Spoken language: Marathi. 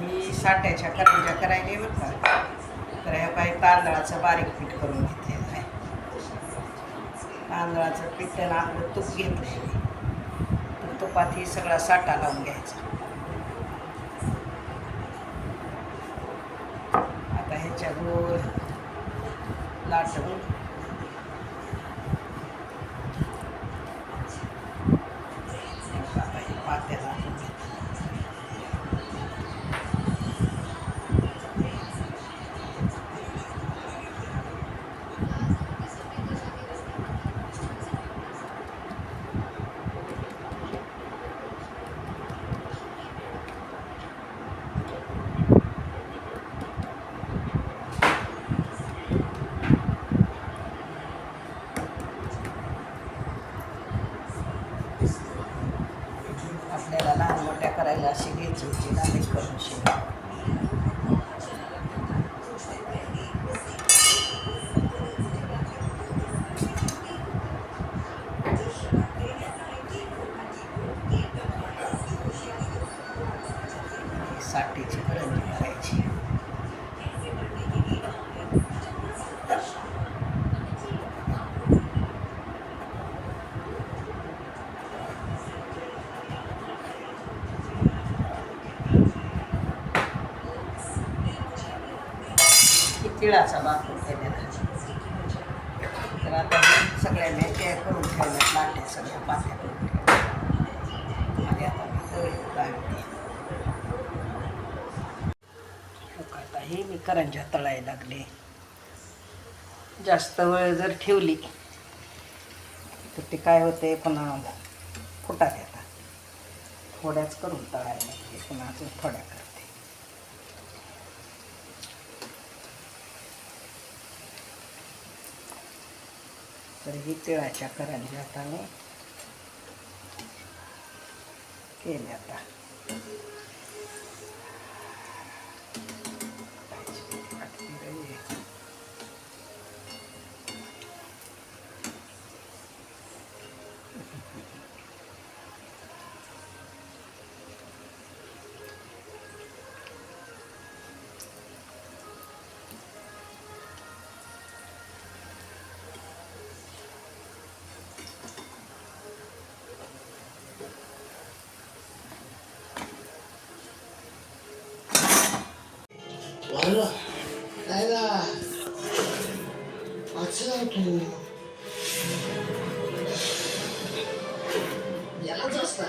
ही साठ्याच्या करंजा करायला बरं का तर ह्या काही तांदळाचं बारीक पीठ करून घेतलेलं आहे. तांदळाचं पीठ त्यानं आपलं तूप घेतलं तर तुपात ही सगळा साठा लावून घ्यायचा. आता ह्याच्या गोल लाटून करायला अशी घ्यायची होती बारीक करून शेव साठीची करंजी करायची ही तिळाचा बापूर केलेला तर आता हे सगळ्या मेथ्या करून ठेवल्या लाट्या सगळ्या पात्या करून ठेवल्या आणि आता मी तळी आता हे मी करंजा तळायला लागले. जास्त वेळ जर ठेवली तर ते काय होते पुन्हा फुटात येतात थोड्याच करून तळायला लागते पुन्हा अजून थोड्या तर ही तिळाच्या करंज्या आता मी केल्या आता. 아이라 아이라 아침부터 야졌어